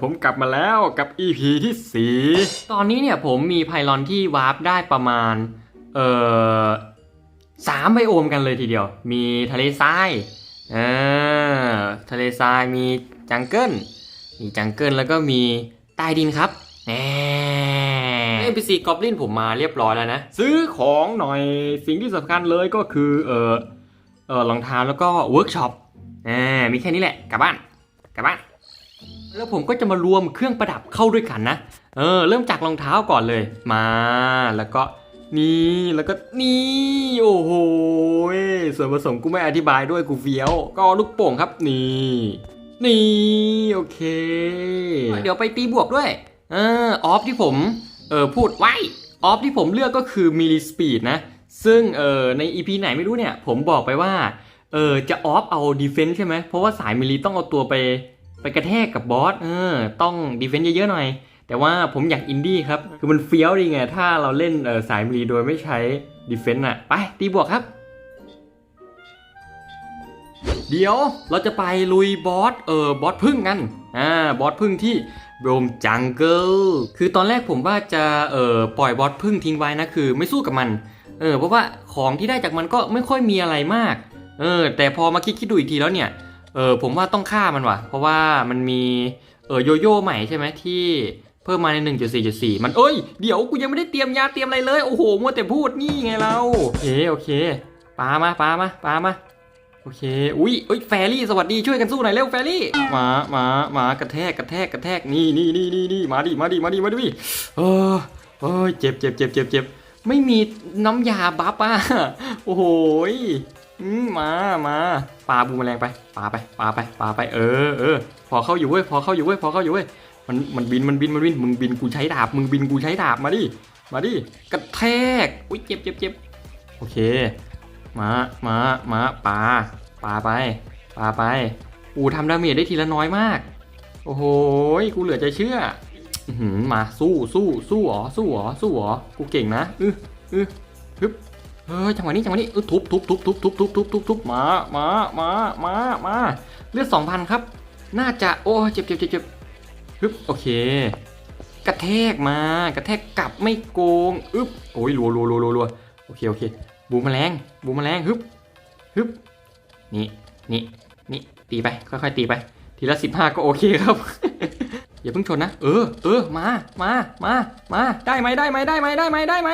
ผมกลับมาแล้วกับ EP ที่สี่ตอนนี้เนี่ยผมมีไพลอนที่วาร์ปได้ประมาณ เอ่อสามไบโอมกันเลยทีเดียว มีทะเลทรายอ่าทะเลทรายมีจังเกิลมีจังเกิลแล้วก็มีใต้ดินครับแหม NPC กอบลินผมมาเรียบร้อยแล้วนะ ซื้อของหน่อยสิ่งที่สำคัญเลยก็คือ เออเออรองเท้าแล้วก็เวิร์กช็อปอ่ามีแค่นี้แหละกลับบ้าน กลับบ้านแล้วผมก็จะมารวมเครื่องประดับเข้าด้วยกันนะ เออ เริ่มจากรองเท้าก่อนเลย มา แล้วก็นี่ แล้วก็นี่ โอ้โหยส่วนผสมกูไม่อธิบายด้วยกูเฟี้ยว ก็ลูกโป่งครับ นี่ นี่ โอเค เดี๋ยวไปตีบวกด้วย เออ ออฟที่ผม เออ พูดไว้ ออฟที่ผมเลือกก็คือมิล i สปีดนะ ซึ่ง เออ ใน EP ไหนไม่รู้เนี่ย ผมบอกไปว่า เออจะออฟเอาดีเฟนส์ใช่ไหมเพราะว่าสายมิลลิต้องเอาตัวไปไปกระแทกกับบอสเออต้องดีเฟนต์เยอะๆหน่อย แต่ว่าผมอยากอินดี้ครับ คือมันเฟี้ยวดีไง ถ้าเราเล่นเออสายมิลลิโดยไม่ใช้ดีเฟนต์อะไป ตีบวกครับ เดี๋ยวเราจะไปลุยบอสเออบอสพึ่งกันอ่าบอสพึ่งที่โรมจังเกิลคือตอนแรกผมว่าจะเออปล่อยบอสพึ่งทิ้งไว้นะคือ ไม่สู้กับมันเออเพราะว่าของที่ได้จากมันก็ไม่ค่อยมีอะไรมาก เออ แต่พอมาคิดคิดดูอีกทีแล้วเนี่ย เออผมว่าต้องฆ่ามันว่ะ เพราะว่ามันมีเออโยโย่ใหม่ใช่ไหมที่เพิ่มมาใน 1.4.4 มันเอ้ย เดี๋ยวกูยังไม่ได้เตรียมยาเตรียมอะไรเลย โอ้โห มัวแต่พูดนี่ไงเรา โอเค โอเคปามาปามาปามา โอเค อุ้ยเอ้ย แฟรี่ สวัสดี ช่วยกันสู้หน่อยเร็ว แฟรี่ มา มา มากระแทก กระแทก กระแทก นี่นี่นี่นี่นี่มาดิ มาดิ มาดิ มาดิเออเอ้ย เจ็บเจ็บเจ็บเจ็บเจ็บไม่มีน้ำยาบัฟอะ โอ้โห มามาปลาบูมแมลงไปปลาไปปลาไปปลาไปเออเออพอเข้าอยู่เว้ยพอเข้าอยู่เว้ยพอเข้าอยู่เว้ยมันมันบินมันบินมันบินมึงบินกูใช้ดาบมึงบินกูใช้ดาบมาดิมาดิกระแทกอุ้ยเจ็บเจ็บเจ็บโอเคมามามาปลาปลาไปปลาไปอูทำดาเมจได้ทีละน้อยมาก โอ้โหกูเหลือจะเชื่อมาสู้สู้สู้หรอสู้หรอสู้หรอกูเก่งนะอืออือ เฮ้ยจังหวะนี้จังหวะนี้เออทุบทุบทุบทุบทุบทุบทุบทุบทุบมามามามามาเลือดสองพันครับ น่าจะโอ้เจ็บเจ็บเจ็บเจ็บฮึบโอเค กระแทกมากระแทกกลับไม่โกงอึ๊บโอ้ยรัวรัวรัวรัวรัวโอเคโอเค บูมแมลงบูมแมลงฮึบฮึบนี่นี่นี่ตีไปค่อยๆตีไป ทีละสิบห้าก็โอเคครับอย่าเพิ่งชนนะ เออเออมามามามาได้ไหมได้ไหมได้ไหมได้ไหมได้ไหม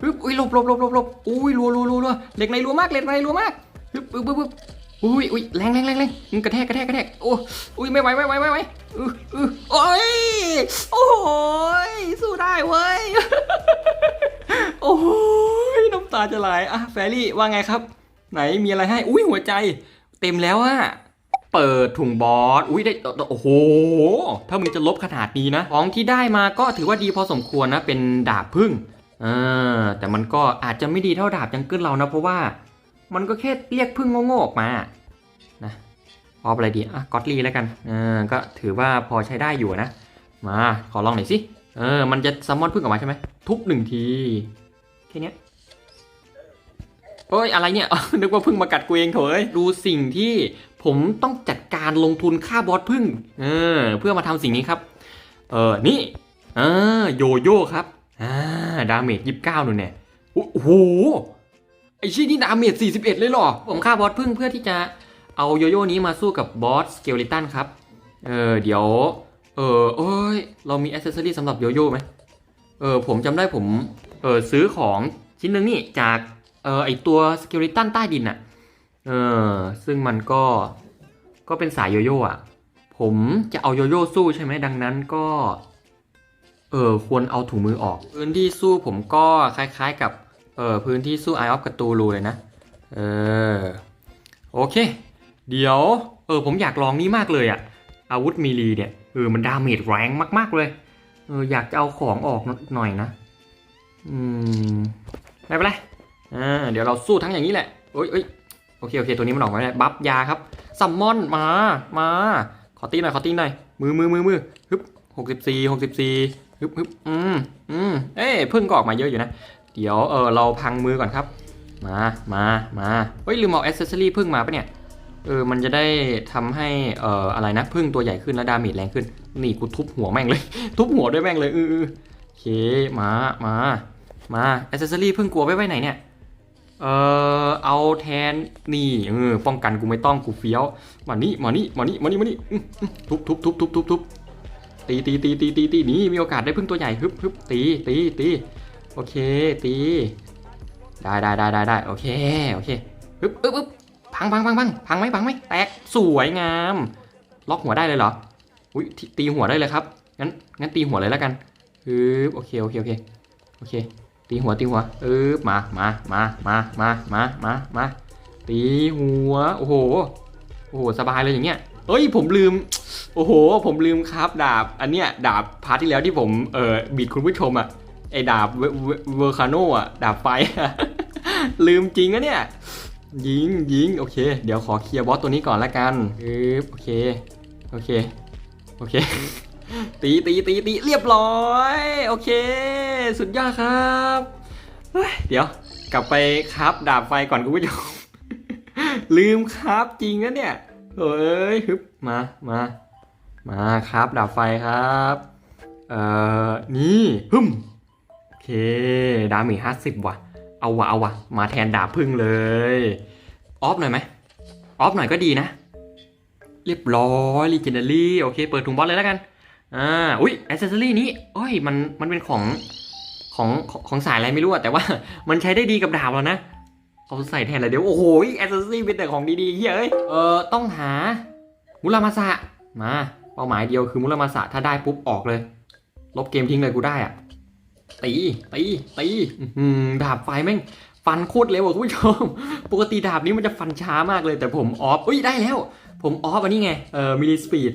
ปึ๊บอุ้ยหลบหลบหลบหลบหลบอุ้ยรัวรัวรัวรัวเหล็กในรัวมากเหล็กในรัวมากปึ๊บปึ๊บปึ๊บอุ้ยอุ้ยแรงแรงแรงแรงกระแทกกระแทกกระแทกโอ้อุ้ยไม่ไหวไม่ไหวไม่ไหวอืออือโอ้ยโอ้ยสู้ได้เว้ยโอ้ยน้ำตาจะไหลอะแฟรี่ว่าไงครับ ไหนมีอะไรให้อุ้ยหัวใจ เต็มแล้วอะเปิดถุงบอส อุ้ยได้ โอ้โห ถ้ามึงจะลบขนาดนี้นะ ของที่ได้มาก็ถือว่าดีพอสมควรนะ เป็นดาบพึ่ง เออแต่มันก็อาจจะไม่ดีเท่าดาบจังเกิลเรานะ เพราะว่ามันก็แค่เรียกพึ่งโง่ๆออกมานะพออะไรดีอะก็อตลีแล้วกันเออก็ถือว่าพอใช้ได้อยู่นะ มาขอลองหน่อยสิเออมันจะซัมมอนพึ่งออกมาใช่ไหมทุบหนึ่งทีแค่นี้เอ้ยอะไรเนี่ย นึกว่าพึ่งมากัดกูเองเถอะเอ้ยดูสิ่งที่ผมต้องจัดการลงทุนค่าบอสพึ่งเออเพื่อมาทำสิ่งนี้ครับ เออนี่เออโยโย่ครับ อ่าดาเมจยี่สิบเก้าหนูเนี่ยโอ้โหไอชี้นี่ดาเมจ41เอ็ดเลยเหรอ ผมฆ่าบอสพึ่งเพื่อที่จะเอาโยโย่นี้มาสู้กับบอสสเกลิตันครับ เออเดี๋ยว เออเอ้ย เรามีอ c เซสซอรี่สำหรับโยโย่ไหมเออผมจำได้ผมเออซื้อของชิ้นหนึ่งนี่จากเออไอตัวสเกลิตันใต้ดินอะเออซึ่งมันก็ก็เป็นสายโยโย่อะผมจะเอาโยโย่สู้ใช่ไหมดังนั้นก็ เออควรเอาถุงมือออก พื้นที่สู้ผมก็คล้ายๆกับเออพื้นที่สู้ไอออฟกับตูรูเลยนะ เออโอเค เดี๋ยวเออผมอยากลองนี่มากเลยอะอาวุธมีลีเนี่ยเออมันดาเมจแรงมากๆเลยเอออยากจะเอาของออกหน่อยนะอืมไม่เป็นไรอ่าเดี๋ยวเราสู้ทั้งอย่างนี้แหละเอ้ยเอ้ยโอเคโอเคตัวนี้มันออกมาแล้วบัฟยาครับซัมมอนมามาขอตีหน่อยขอตีหน่อยมือมือมือมือฮึบหกสิบสี่หกสิบสี่ ฮึบฮึบอืมอืมเอ้ยพึ่งก็ออกมาเยอะอยู่นะ เดี๋ยวเออเราพังมือก่อนครับ มา มา มาเฮ้ยลืมเอาอ c เซสซอรี่พึ่งมาปะเนี่ย เออมันจะได้ทำให้เอ่ออะไรนะพึ่งตัวใหญ่ขึ้นและดาเมจแรงขึ้น นี่กูทุบหัวแม่งเลย ทุบหัวด้วยแม่งเลยเออเออโอเค มา มา มาอ c เซสซอรี่พึ่งกลัวไว้ไว้ไหนเนี่ย เออเอาแทนนี่เออป้องกันกูไม่ต้องกูเฟี้ยว มานี่มานี่มานี่มานี่มานี่ทุบทุบทุบทุบทุบทุบ ตีตีตีตีตีตีนี่มีโอกาสได้พึ่งตัวใหญ่ฮึบฮึบตีตีตีโอเคตีได้ได้ได้ได้ได้โอเคโอเคฮึบฮึบฮึบพังพังพังพังพังไหมพังไหมแตกสวยงาม ล็อกหัวได้เลยเหรออุ้ยตีหัวได้เลยครับงั้นงั้นตีหัวเลยแล้วกันฮึบโอเคโอเคโอเคโอเค ตีหัวตีหัวเออมามามามามามามามาตีหัวโอ้โหโอ้โหสบายเลยอย่างเงี้ยเอ้ยผมลืม โอ้โห ผมลืมครับดาบ อันเนี้ยดาบพาร์ทที่แล้วที่ผมเอ่อบีดคุณผู้ชมอะไอดาบเวอร์คาโนอะดาบไฟ ลืมจริงอะเนี่ยยิงยิงโอเค เดี๋ยวขอเคลียร์บอสตัวนี้ก่อนละกันอึบโอเคโอเคโอเค ตีตีตีตีเรียบร้อย โอเค สุดยอดครับเฮ้ยเดี๋ยวกลับไปครับดาบไฟก่อนคุณผู้ชมลืมครับจริงนะเนี่ยเอ้ยฮึบ มา มา มาครับดาบไฟครับ เอ่อ นี่ฮึมโอเค ดามจห้าสิบว่ะ เอาวะเอาวะมาแทนดาบพึ่งเลย ออฟหน่อยไหม ออฟหน่อยก็ดีนะ เรียบร้อยลีเจนเดารี่ โอเค เปิดถุงบอสเลยแล้วกัน อ่า อุ้ยอ c เซสซอรี่นี้เอ้ย มัน มันเป็นของ ของของสายอะไรไม่รู้อะแต่ว่ามันใช้ได้ดีกับดาบแล้วนะเขาใส่แทนอะไรเดี๋ยว โอ้โหอ c เซสซอรี่เป็นแต่ของดีๆเฮ้ย เออต้องหา มุรามาสะมาเป้าหมายเดียวคือมุรามาสะถ้าได้ปุ๊บออกเลย ลบเกมทิ้งเลยกูได้อะตีตีตีดาบไฟแม่งฟันโคตรเร็วอะคุณผู้ชม ปกติดาบนี้มันจะฟันช้ามากเลย แต่ผมออฟอุ้ยได้แล้ว ผมออฟอันนี้ไงเอ่อมิลลิสปีด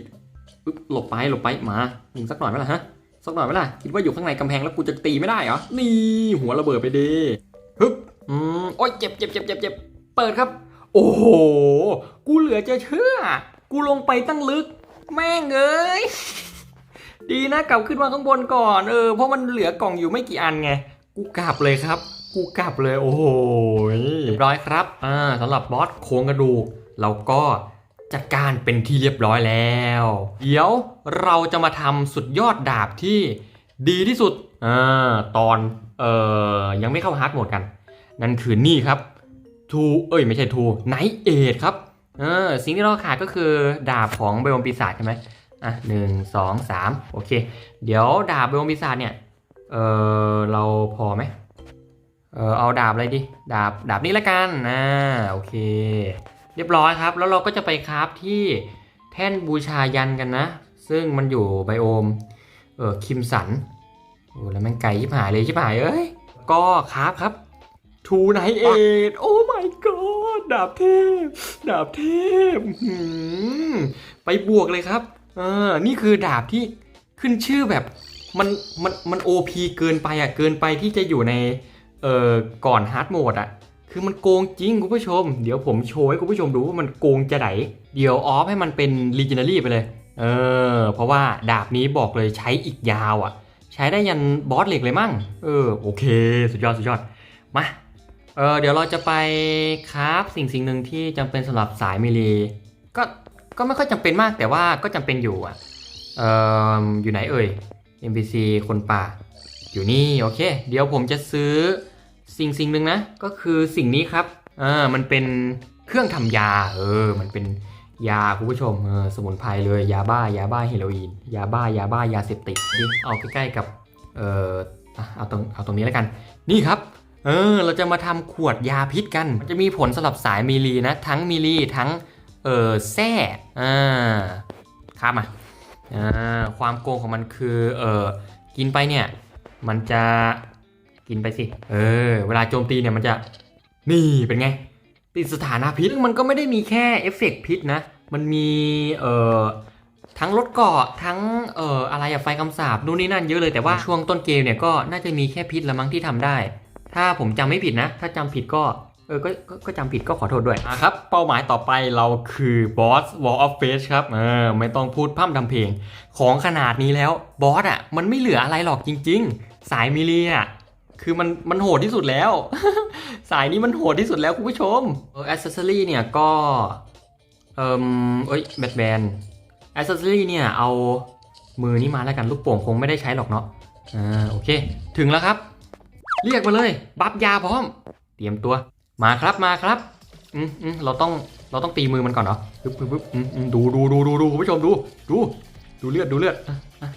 ปึ๊บหลบไปหลบไปมาหนึ่งสักหน่อยไหมล่ะฮะสักหน่อยไหมล่ะคิดว่าอยู่ข้างในกำแพงแล้วกูจะตีไม่ได้เหรอนี่หัวระเบิดไปดีฮึบอืมโอ้ยเจ็บเจ็บเจ็บเจ็บเจ็บเปิดครับ โอ้โห กูเหลือจะเชื่อ กูลงไปตั้งลึก แม่งเอ้ย ดีนะกลับขึ้นมาข้างบนก่อนเออเพราะมันเหลือกล่องอยู่ไม่กี่อันไง กูกลับเลยครับ กูกลับเลยโอ้โหเรียบร้อยครับอ่าสำหรับบอสโครงกระดูกเราก็จัดการเป็นที่เรียบร้อยแล้ว เดี๋ยวเราจะมาทำสุดยอดดาบที่ดีที่สุดอ่าตอนเอ่อยังไม่เข้าฮาร์ดโหมดกัน นั่นคือนี่ครับทูเอ้ยไม่ใช่ทูไนเอทครับ เออสิ่งที่เราขาดก็คือดาบของเบลปีศาจใช่ไหมอะหนึ่งสองสามโอเค เดี๋ยวดาบเบลปีศาจเนี่ย เออเราพอไหมเออเอาดาบอะไรดีดาบดาบนี้ละกันนะโอเค เรียบร้อยครับ แล้วเราก็จะไปคราฟที่แท่นบูชายันกันนะ ซึ่งมันอยู่ไบโอม เออคิมสันโอ้แล้วแม่งไกลชิบหายเลยชิบหายเอ้ย ก็คราฟครับ ทูไนเอทโอ้ my god ดาบเทพ ดาบเทพไปบวกเลยครับเออนี่คือดาบที่ขึ้นชื่อแบบมันมันมันโอพีเกินไปอะ เกินไปที่จะอยู่ในเอ่อก่อนฮาร์ดโหมดอะ คือมันโกงจริงคุณผู้ชม เดี๋ยวผมโชว์ให้คุณผู้ชมดูว่ามันโกงจะไหน เดี๋ยวออฟให้มันเป็น Legendary ไปเลย เออ เพราะว่าดาบนี้บอกเลยใช้อีกยาวอะ ใช้ได้ยันบอสเหล็กเลยมั้งเออ โอเค สุดยอด สุดยอด มา เออเดี๋ยวเราจะไปคราฟสิ่งสิ่งหนึ่งที่จำเป็นสำหรับสายมิลีก็ก็ไม่ค่อยจำเป็นมากแต่ว่าก็จำเป็นอยู่อะเอ่ออยู่ไหนเอ่ย NPC คนป่า อยู่นี่โอเค เดี๋ยวผมจะซื้อสิ่งสิ่งหนึ่งนะ ก็คือสิ่งนี้ครับเอ่ามันเป็นเครื่องทำยาเออมันเป็นยาคุณผู้ชมเออสมุนไพรเลยยาบ้ายาบ้าเฮโรอีนยาบ้ายาบ้ายาเสพติดดิเอาใกล้ๆกับเออเอาตรงเอาตรงนี้แล้วกัน นี่ครับ เออ เราจะมาทำขวดยาพิษกัน มันจะมีผลสำหรับสายมีลีนะ ทั้งมีลีทั้ง เออแซ่อ่าครับมาอ่าความโกงของมันคือ เออกินไปเนี่ย มันจะกินไปสิ เออ เวลาโจมตีเนี่ยมันจะ นี่เป็นไง ติดสถานะพิษ มันก็ไม่ได้มีแค่เอฟเฟกต์พิษนะ มันมี เอ่อ ทั้งลดเกาะ ทั้ง เอ่อ อะไรอะไฟคำสาบนู่นนี่นั่นเยอะเลย แต่ว่าช่วงต้นเกมเนี่ยก็น่าจะมีแค่พิษละมั้งที่ทำได้ ถ้าผมจำไม่ผิดนะ ถ้าจำผิดก็เออก็ก็ก็จำผิดก็ขอโทษด้วยอะครับ เป้าหมายต่อไปเราคือบอส Wall of Face ครับเออไม่ต้องพูดพร่ำทำเพลง ของขนาดนี้แล้วบอสอะ มันไม่เหลืออะไรหรอกจริง ๆ สายมิลีอะ คือมันมันโหดที่สุดแล้ว สายนี้มันโหดที่สุดแล้วคุณผู้ชมเออ accessory เนี่ยก็ เอ่มเอ้ยแบทแบนแอสเซสซอรี่เนี่ยเอามือนี้มาแล้วกันลูกโป่งคงไม่ได้ใช้หรอกเนาะอ่าโอเค ถึงแล้วครับ เรียกมาเลย บัฟยาพร้อม เตรียมตัว มาครับมาครับอืมอืมเราต้องเราต้องตีมือมันก่อนเหรอปึ๊บปึ๊บปึ๊บอืมอืมดูดูดูดูดูคุณผู้ชมดูดูดูเลือดดูเลือดอะอะ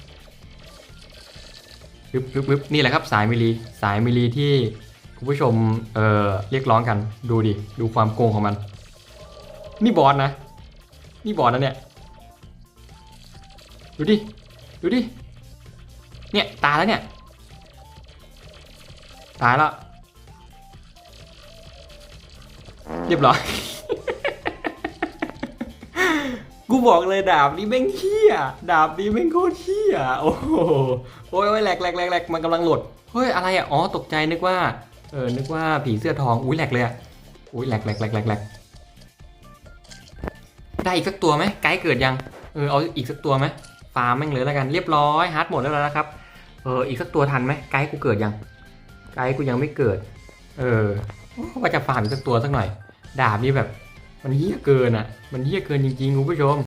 ปึ๊บปึ๊บปึ๊บนี่แหละครับสายมิลลีสายมิลลีที่คุณผู้ชมเอ่อเรียกร้องกันดูดิดูความโกงของมัน นี่บอสนะ นี่บอสนะเนี่ยดูดิดูดิเนี่ยตาแล้วเนี่ย ตายล้วเรียบร้อยกูบอกเลยดาบนี้แม่งเฮี้ย ดาบนี้แม่งโคตรเฮี้ย โอ้โหโอ้ยโอ้ยแหลกแหลกแหลกแหลกมันกำลังหลด เฮ้ย อะไรอะ อ๋อ ตกใจนึกว่า เออ นึกว่าผีเสื้อทอง อุ้ยแหลกเลยอะ อุ้ยแหลกแหลกแหลกแหลกแหลกได้อีกสักตัวไหมไกด์เกิดยัง เออ เอาอีกสักตัวไหมฟาร์มแม่งเลยแล้วกัน เรียบร้อย ฮาร์ดหมดแล้วนะครับ เออ อีกสักตัวทันไหมไกด์กูเกิดยัง ไกด์กูยังไม่เกิด เออว่าจะฟาร์มสักตัวสักหน่อย ดาบนี่แบบ มันเยี่ยเกินอะ มันเยี่ยเกินจริงๆคุณผู้ชม